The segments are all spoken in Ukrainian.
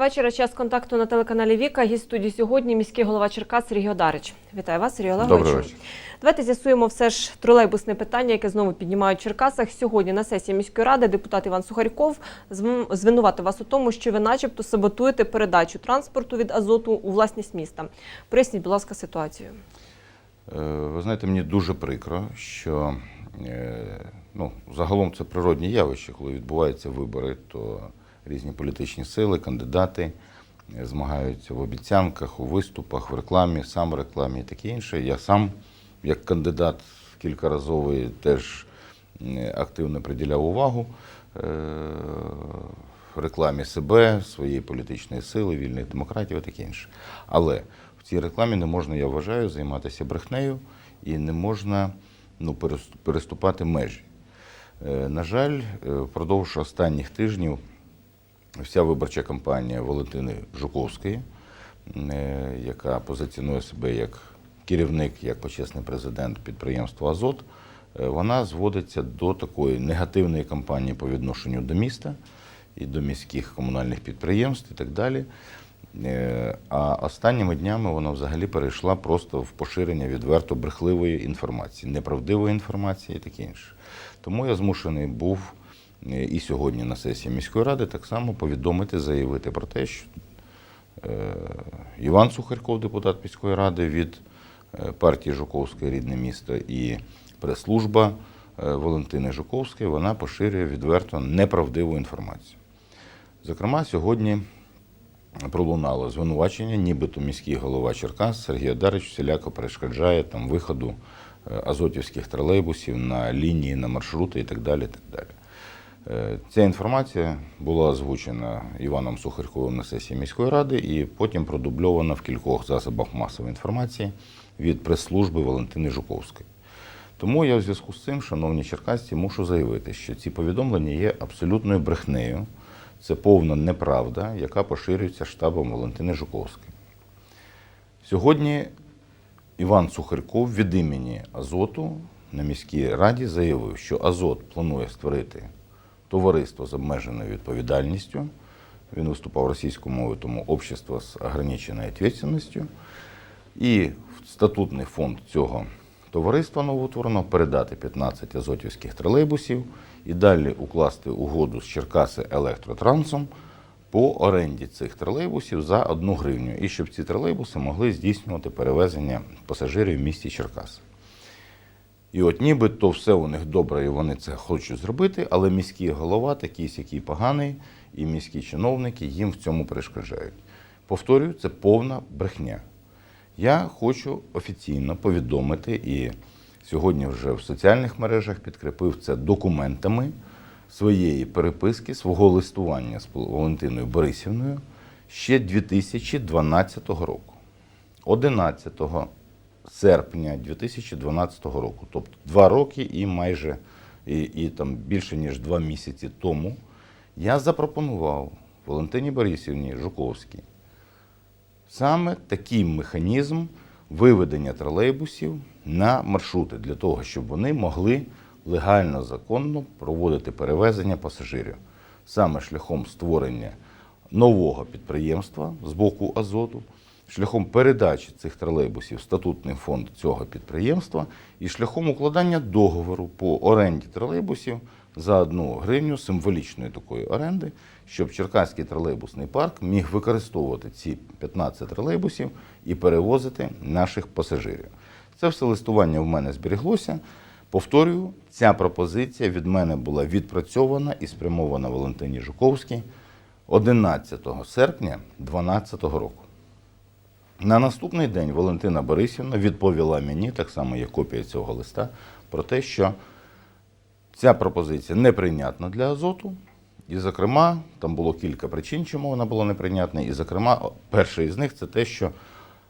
Вечора. Час контакту на телеканалі Віка. Гість студії сьогодні міський голова Черкас Сергій Одарич. Вітаю вас, Сергій. Добрий вечір. Давайте з'ясуємо все ж тролейбусне питання, яке знову піднімають в Черкасах. Сьогодні на сесії міської ради депутат Іван Сухарьков зв- звинуватив вас у тому, що ви, начебто, саботуєте передачу транспорту від азоту у власність міста. Поясніть, будь ласка, ситуацію. Е, Ви знаєте, мені дуже прикро, що е, ну, загалом це природні явище, коли відбуваються вибори, то різні політичні сили, кандидати е, змагаються в обіцянках, у виступах, в рекламі, сам рекламі і таке інше. Я сам, як кандидат кількаразовий, теж е, активно приділяв увагу е, рекламі себе, своєї політичної сили, вільних демократів і таке інше. Але в цій рекламі не можна, я вважаю, займатися брехнею і не можна ну, переступати межі. На жаль, впродовж останніх тижнів вся виборча кампанія Валентини Жуковської, е, яка позиціонує себе як керівник, як почесний президент підприємства Азот, е, вона зводиться до такої негативної кампанії по відношенню до міста і до міських комунальних підприємств і так далі. Е, А останніми днями вона взагалі перейшла просто в поширення відверто брехливої інформації, неправдивої інформації і таке інше. Тому я змушений був і сьогодні на сесії міської ради так само повідомити, заявити про те, що е, Іван Сухарьков, депутат міської ради від е, партії Жуковської рідне місто і прес-служба е, Валентини Жуковської, вона поширює відверто неправдиву інформацію. Зокрема, сьогодні пролунало звинувачення, нібито міський голова Черкас Сергій Одарич всіляко перешкоджає там виходу е, азотівських тролейбусів на лінії, на маршрути і так далі. І так далі. Е, Ця інформація була озвучена Іваном Сухарьковим на сесії міської ради і потім продубльована в кількох засобах масової інформації від прес-служби Валентини Жуковської. Тому я в зв'язку з цим, шановні черкасці, мушу заявити, що ці повідомлення є абсолютною брехнею. Це повна неправда, яка поширюється штабом Валентини Жуковської. Сьогодні Іван Сухарьков від імені Азоту на міській раді заявив, що Азот планує створити товариство з обмеженою відповідальністю. Він виступав російською мовою, тому общество з ограниченою відповідальністю. І в статутний фонд цього товариства новоутвореного передати 15 азотівських тролейбусів і далі укласти угоду з Черкаси Електротрансом по оренді цих тролейбусів за 1 гривню. І щоб ці тролейбуси могли здійснювати перевезення пасажирів в місті Черкаси. І от нібито все у них добре, і вони це хочуть зробити, але міський голова такий сякий поганий, і міські чиновники їм в цьому перешкоджають. Повторюю, це повна брехня. Я хочу офіційно повідомити і сьогодні вже в соціальних мережах підкріпив це документами своєї переписки, свого листування з Валентиною Борисівною ще 2012 року. 11 серпня 2012 року, тобто два роки і майже і, і там більше ніж два місяці тому, я запропонував Валентині Борисівні Жуковській саме такий механізм виведення тролейбусів на маршрути для того, щоб вони могли легально, законно проводити перевезення пасажирів. Саме шляхом створення нового підприємства з боку Азоту, шляхом передачі цих тролейбусів в статутний фонд цього підприємства і шляхом укладання договору по оренді тролейбусів за одну гривню символічної такої оренди, щоб Черкаський тролейбусний парк міг використовувати ці 15 тролейбусів і перевозити наших пасажирів. Це все листування в мене зберіглося. Повторюю, ця пропозиція від мене була відпрацьована і спрямована Валентині Жуковській 11 серпня 2012 року. На наступний день Валентина Борисівна відповіла мені, так само є копія цього листа, про те, що ця пропозиція неприйнятна для азоту. І, зокрема, там було кілька причин, чому вона була неприйнятна. І, зокрема, перший із них це те, що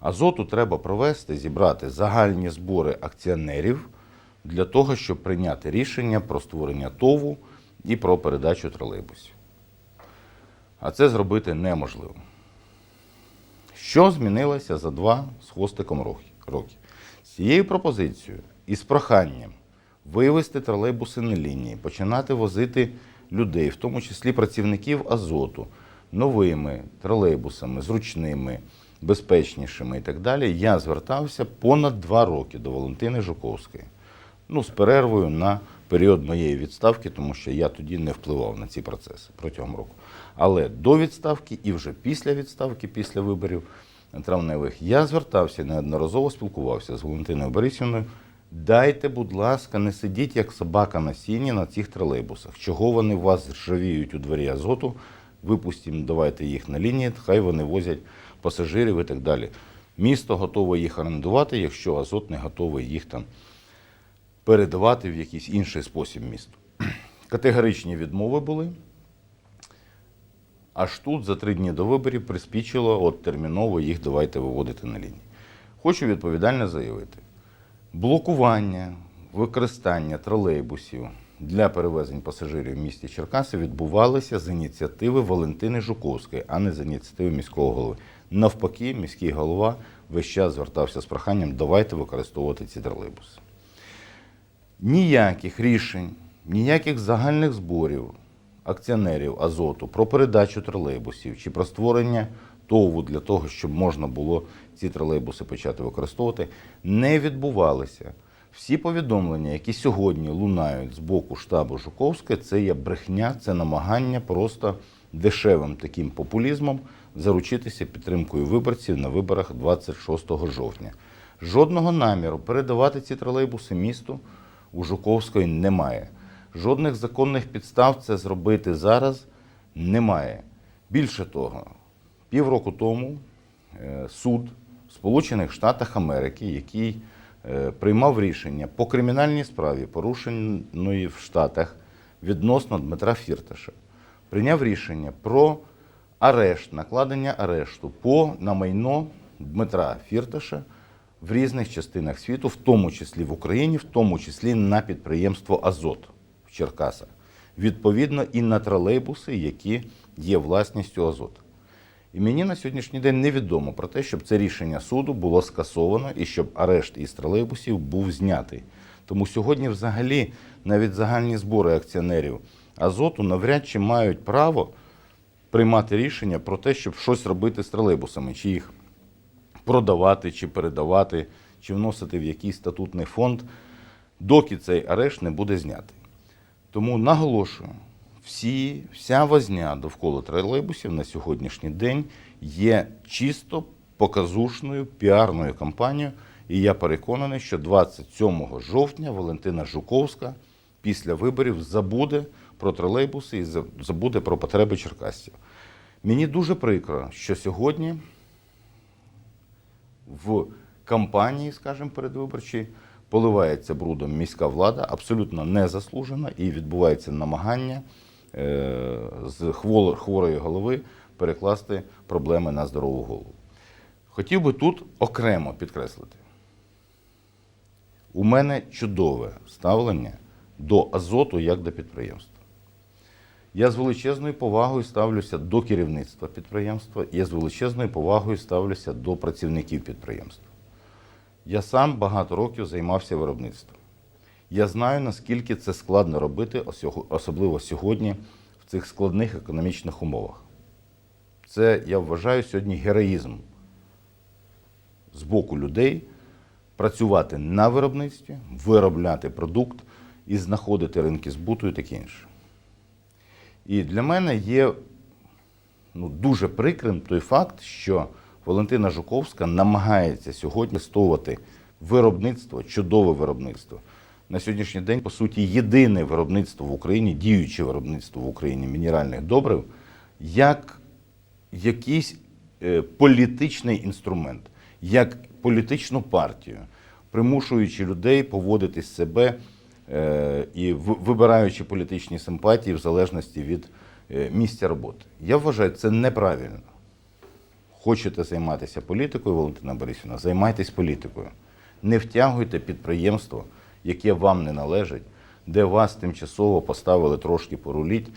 азоту треба провести, зібрати загальні збори акціонерів для того, щоб прийняти рішення про створення ТОВу і про передачу тролейбусів. А це зробити неможливо. Що змінилося за два з хвостиком роки-? З цією пропозицією і з проханням вивести тролейбуси на лінії, починати возити людей, в тому числі працівників Азоту, новими тролейбусами, зручними, безпечнішими і так далі, я звертався понад два роки до Валентини Жуковської. Ну, з перервою на період моєї відставки, тому що я тоді не впливав на ці процеси протягом року. Але до відставки і вже після відставки, після виборів травневих, я звертався неодноразово спілкувався з Валентиною Борисівною. Дайте, будь ласка, не сидіть як собака на сіні на цих тролейбусах. Чого вони вас ржавіють у дворі азоту? Випустимо, давайте їх на лінії, хай вони возять пасажирів і так далі. Місто готове їх орендувати, якщо азот не готовий їх там передавати в якийсь інший спосіб місту. Категоричні відмови були. Аж тут за три дні до виборів приспічило, от терміново їх давайте виводити на лінії. Хочу відповідально заявити: блокування використання тролейбусів для перевезень пасажирів в місті Черкаси відбувалося з ініціативи Валентини Жуковської, а не з ініціативи міського голови. Навпаки, міський голова весь час звертався з проханням давайте використовувати ці тролейбуси. Ніяких рішень, ніяких загальних зборів акціонерів Азоту про передачу тролейбусів чи про створення ТОВу для того, щоб можна було ці тролейбуси почати використовувати, не відбувалися. Всі повідомлення, які сьогодні лунають з боку штабу Жуковської, це є брехня, це намагання просто дешевим таким популізмом заручитися підтримкою виборців на виборах 26 жовтня. Жодного наміру передавати ці тролейбуси місту у Жуковської немає. Жодних законних підстав це зробити зараз немає. Більше того, півроку тому е, суд в Сполучених Штатах Америки, який е, приймав рішення по кримінальній справі, порушеної в Штатах відносно Дмитра Фірташа, прийняв рішення про арешт, накладення арешту по на майно Дмитра Фірташа в різних частинах світу, в тому числі в Україні, в тому числі на підприємство Азот в Черкасах, відповідно і на тролейбуси, які є власністю Азот. І мені на сьогоднішній день невідомо про те, щоб це рішення суду було скасовано і щоб арешт із тролейбусів був знятий. Тому сьогодні, взагалі, навіть загальні збори акціонерів Азоту навряд чи мають право приймати рішення про те, щоб щось робити з тролейбусами, чи їх продавати, чи передавати, чи вносити в якийсь статутний фонд, доки цей арешт не буде знятий. Тому наголошую, всі, вся возня довкола тролейбусів на сьогоднішній день є чисто показушною піарною кампанією. І я переконаний, що 27 жовтня Валентина Жуковська після виборів забуде про тролейбуси і забуде про потреби черкасців. Мені дуже прикро, що сьогодні в кампанії, скажімо, передвиборчій, поливається брудом міська влада, абсолютно незаслужена, і відбувається намагання е, з хворої голови перекласти проблеми на здорову голову. Хотів би тут окремо підкреслити. У мене чудове ставлення до азоту як до підприємства. Я з величезною повагою ставлюся до керівництва підприємства, я з величезною повагою ставлюся до працівників підприємства. Я сам багато років займався виробництвом. Я знаю, наскільки це складно робити, особливо сьогодні, в цих складних економічних умовах. Це, я вважаю, сьогодні героїзм з боку людей працювати на виробництві, виробляти продукт і знаходити ринки збуту і таке інше. І для мене є ну, дуже прикрим той факт, що Валентина Жуковська намагається сьогодні стовувати виробництво, чудове виробництво. На сьогоднішній день, по суті, єдине виробництво в Україні, діюче виробництво в Україні мінеральних добрив, як якийсь е, політичний інструмент, як політичну партію, примушуючи людей поводити себе і вибираючи політичні симпатії в залежності від е, місця роботи. Я вважаю, це неправильно. Хочете займатися політикою, Валентина Борисівна, займайтесь політикою. Не втягуйте підприємство, яке вам не належить, де вас тимчасово поставили трошки поруліть.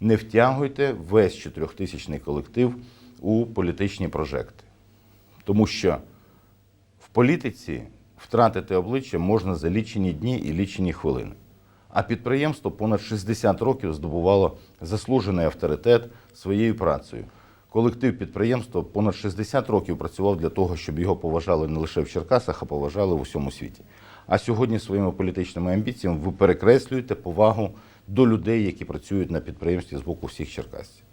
Не втягуйте весь чотирьохтисячний колектив у політичні прожекти. Тому що в політиці втратити обличчя можна за лічені дні і лічені хвилини. А підприємство понад 60 років здобувало заслужений авторитет своєю працею. Колектив підприємства понад 60 років працював для того, щоб його поважали не лише в Черкасах, а поважали в усьому світі. А сьогодні своїми політичними амбіціями ви перекреслюєте повагу до людей, які працюють на підприємстві з боку всіх черкасців.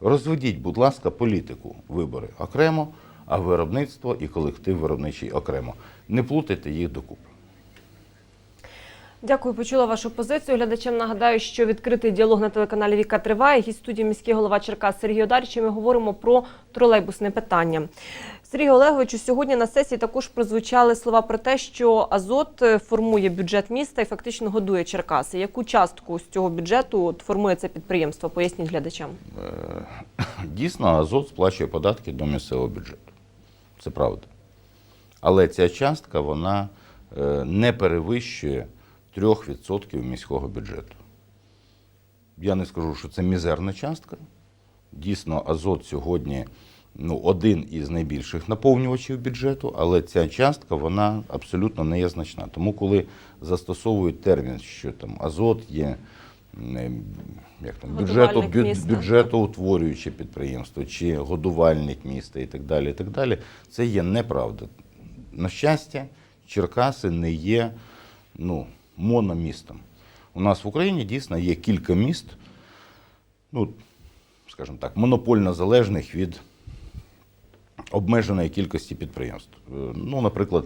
Розведіть, будь ласка, політику, вибори окремо, а виробництво і колектив виробничий окремо. Не плутайте їх докупи. Дякую, почула вашу позицію. Глядачам нагадаю, що відкритий діалог на телеканалі Віка триває. Гість студії міський голова Черкас Сергій Одарч. Ми говоримо про тролейбусне питання. Сергій Олеговичу, сьогодні на сесії також прозвучали слова про те, що Азот е, формує бюджет міста і фактично годує Черкаси. Яку частку з цього бюджету формує це підприємство? Поясніть глядачам. Е, Дійсно, Азот сплачує податки до місцевого бюджету. Це правда. Але ця частка вона е, не перевищує 3% міського бюджету. Я не скажу, що це мізерна частка. Дійсно, Азот сьогодні ну, один із найбільших наповнювачів бюджету, але ця частка вона абсолютно не є значна. Тому, коли застосовують термін, що там Азот є як там, бюджету, бю, бюджетоутворююче підприємство чи годувальник міста і так далі, і так далі, це є неправда. На щастя, Черкаси не є ну, мономістом. У нас в Україні дійсно є кілька міст, ну, скажімо так, монопольно залежних від обмеженої кількості підприємств. Е, Ну, наприклад,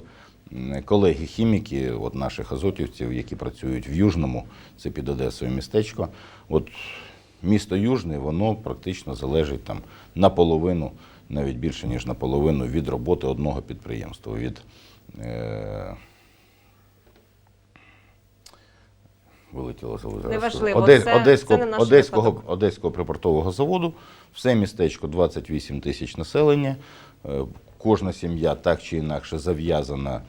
колеги-хіміки, от наших азотівців, які працюють в Южному, це під Одесою містечко. От місто Южне, воно практично залежить там наполовину, навіть більше ніж наполовину від роботи одного підприємства. Від, е, Вилетіло. Неважливо, Одес, це- Одеського, це не Одеського, випадок. Одеського припортового заводу. Все містечко 28 тисяч населення. Кожна сім'я так чи інакше зав'язана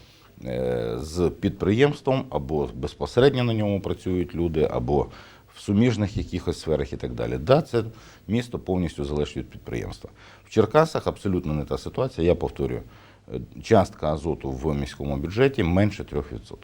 е, з підприємством, або безпосередньо на ньому працюють люди, або в суміжних якихось сферах і так далі. Да, це місто повністю залежить від підприємства. В Черкасах абсолютно не та ситуація. Я повторюю, е, частка азоту в міському бюджеті менше 3%.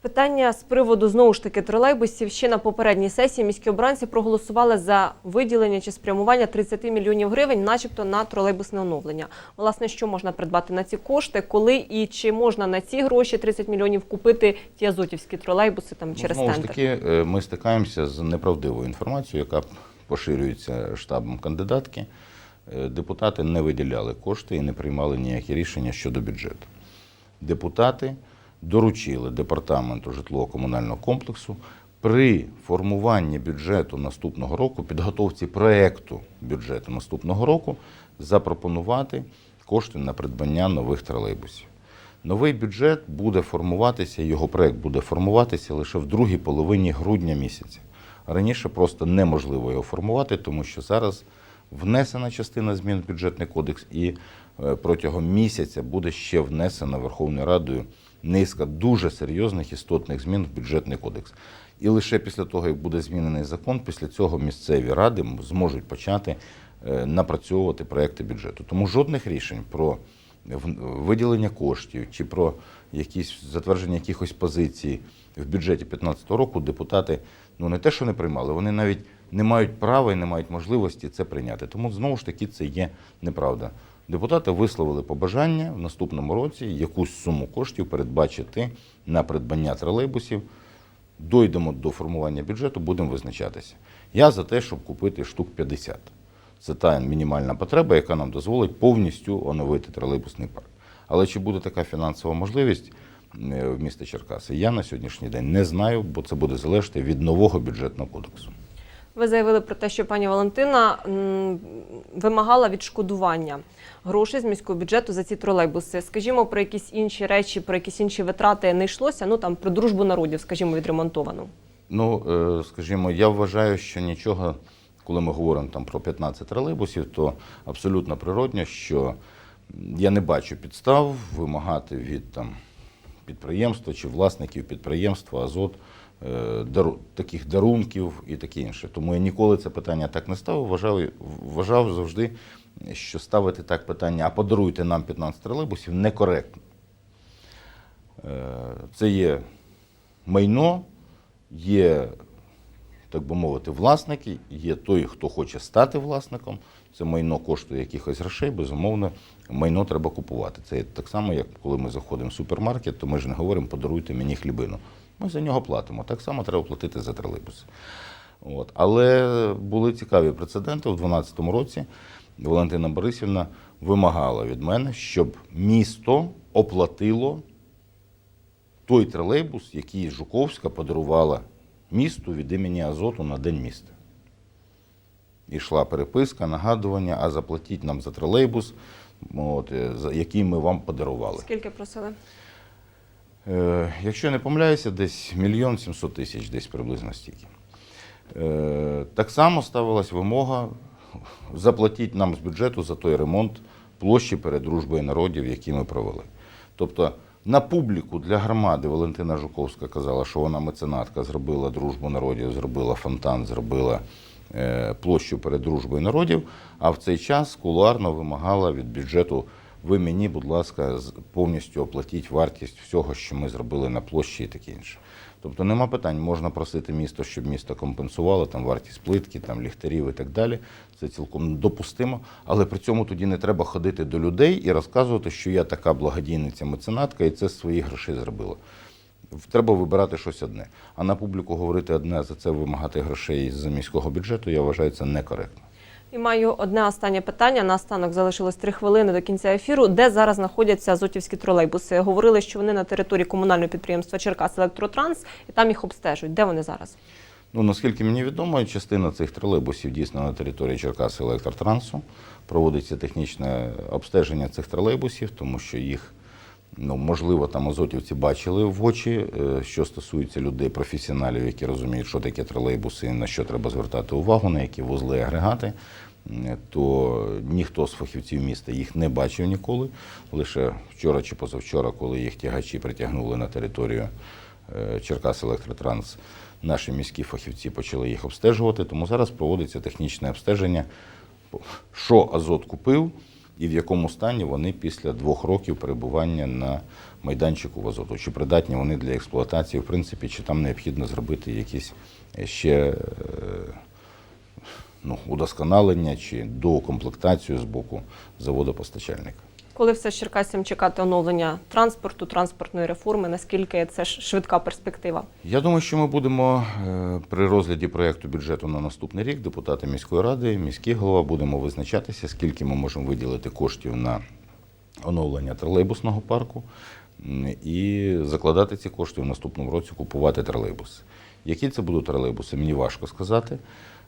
Питання з приводу знову ж таки тролейбусів. Ще на попередній сесії міські обранці проголосували за виділення чи спрямування 30 мільйонів гривень, начебто на тролейбусне оновлення. Власне, що можна придбати на ці кошти, коли і чи можна на ці гроші 30 мільйонів купити ті азотівські тролейбуси там через ну, знову ж таки, е, ми стикаємося з неправдивою інформацією, яка поширюється штабом кандидатки. Е, Депутати не виділяли кошти і не приймали ніякі рішення щодо бюджету. Депутати доручили департаменту житлово-комунального комплексу при формуванні бюджету наступного року, підготовці проекту бюджету наступного року, запропонувати кошти на придбання нових тролейбусів. Новий бюджет буде формуватися, його проект буде формуватися лише в другій половині грудня місяця. Раніше просто неможливо його формувати, тому що зараз внесена частина змін в бюджетний кодекс, і е, протягом місяця буде ще внесена Верховною Радою низка дуже серйозних істотних змін в бюджетний кодекс. І лише після того, як буде змінений закон, після цього місцеві ради зможуть почати е, напрацьовувати проекти бюджету. Тому жодних рішень про виділення коштів чи про якісь затвердження якихось позицій в бюджеті 2015 року депутати ну не те, що не приймали, вони навіть не мають права і не мають можливості це прийняти. Тому знову ж таки це є неправда. Депутати висловили побажання в наступному році якусь суму коштів передбачити на придбання тролейбусів. Дойдемо до формування бюджету, будемо визначатися. Я за те, щоб купити штук 50. Це та мінімальна потреба, яка нам дозволить повністю оновити тролейбусний парк. Але чи буде така фінансова можливість е, в місті Черкаси, я на сьогоднішній день не знаю, бо це буде залежати від нового бюджетного кодексу. Ви заявили про те, що пані Валентина вимагала відшкодування грошей з міського бюджету за ці тролейбуси. Скажімо, про якісь інші речі, про якісь інші витрати не йшлося. Ну там про дружбу народів, скажімо, відремонтовану. Ну, е, скажімо, я вважаю, що нічого, коли ми говоримо там про 15 тролейбусів, то абсолютно природньо, що я не бачу підстав вимагати від там, підприємства чи власників підприємства Азот таких дарунків і таке інше. Тому я ніколи це питання так не ставив. Вважав, вважав завжди, що ставити так питання, а подаруйте нам 15 тролейбусів, некоректно. Е, Це є майно, є, так би мовити, власники, є той, хто хоче стати власником. Це майно коштує якихось грошей, безумовно, майно треба купувати. Це так само, як коли ми заходимо в супермаркет, то ми ж не говоримо, подаруйте мені хлібину. Ми за нього платимо. Так само треба платити за тролейбус. От. Але були цікаві прецеденти. У 2012 році Валентина Борисівна вимагала від мене, щоб місто оплатило той тролейбус, який Жуковська подарувала місту від імені Азоту на День міста. Ішла переписка, нагадування, а заплатіть нам за тролейбус, от, е, який ми вам подарували. Скільки просили? Е, якщо не помиляюся, десь мільйон сімсот тисяч, десь приблизно стільки. Е, так само ставилась вимога заплатіть нам з бюджету за той ремонт площі перед дружбою народів, які ми провели. Тобто на публіку для громади Валентина Жуковська казала, що вона меценатка, зробила дружбу народів, зробила фонтан, зробила е, площу перед дружбою народів, а в цей час кулуарно вимагала від бюджету ви мені, будь ласка, повністю оплатіть вартість всього, що ми зробили на площі і таке інше. Тобто нема питань, можна просити місто, щоб місто компенсувало там вартість плитки, там ліхтарів і так далі. Це цілком допустимо. Але при цьому тоді не треба ходити до людей і розказувати, що я така благодійниця меценатка і це з своїх грошей зробила. Треба вибирати щось одне. А на публіку говорити одне, за це вимагати грошей з міського бюджету, я вважаю це некоректно. І маю одне останнє питання. Наостанок залишилось три хвилини до кінця ефіру. Де зараз знаходяться азотівські тролейбуси? Говорили, що вони на території комунального підприємства Черкас Електротранс і там їх обстежують. Де вони зараз? Ну, наскільки мені відомо, частина цих тролейбусів дійсно на території Черкаси Електротрансу. Проводиться технічне обстеження цих тролейбусів, тому що їх, ну, можливо, там азотівці бачили в очі, е, що стосується людей, професіоналів, які розуміють, що таке тролейбуси на що треба звертати увагу, на які вузли агрегати. То ніхто з фахівців міста їх не бачив ніколи. Лише вчора чи позавчора, коли їх тягачі притягнули на територію е, Черкас Електротранс, наші міські фахівці почали їх обстежувати. Тому зараз проводиться технічне обстеження, що Азот купив і в якому стані вони після двох років перебування на майданчику Азоту. Чи придатні вони для експлуатації, в принципі, чи там необхідно зробити якісь е, ще е, ну, удосконалення чи доукомплектацію з боку заводопостачальника. Коли все з Черкасцям чекати оновлення транспорту, транспортної реформи, наскільки це швидка перспектива? Я думаю, що ми будемо е, при розгляді проєкту бюджету на наступний рік, депутати міської ради, міський голова, будемо визначатися, скільки ми можемо виділити коштів на оновлення тролейбусного парку і закладати ці кошти в наступному році купувати тролейбуси. Які це будуть тролейбуси, мені важко сказати,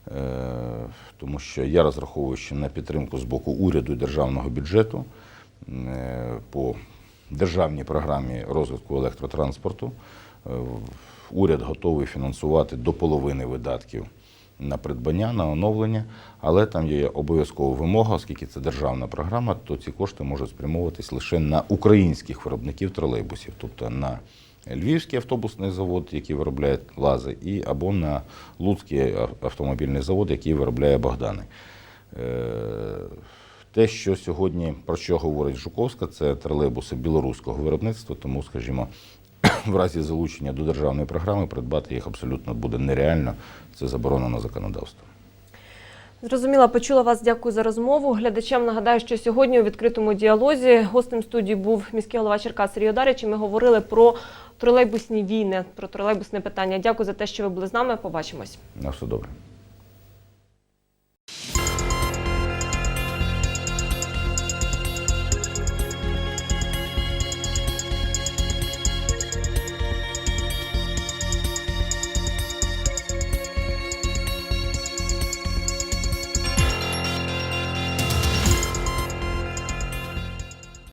е, тому що я розраховую ще на підтримку з боку уряду і державного бюджету по державній програмі розвитку електротранспорту. Е, Уряд готовий фінансувати до половини видатків на придбання, на оновлення, але там є обов'язкова вимога, оскільки це державна програма, то ці кошти можуть спрямовуватись лише на українських виробників тролейбусів, тобто на Львівський автобусний завод, який виробляє лази, і або на Луцький автомобільний завод, який виробляє Богдани. Те, що сьогодні про що говорить Жуковська, це тролейбуси білоруського виробництва, тому, скажімо, в разі залучення до державної програми придбати їх абсолютно буде нереально. Це заборонено законодавством. Зрозуміла, почула вас. Дякую за розмову. Глядачам нагадаю, що сьогодні у відкритому діалозі гостем студії був міський голова Черкас Сергій Одарич. і Ми говорили про тролейбусні війни, про тролейбусне питання. Дякую за те, що ви були з нами. Побачимось. На все добре.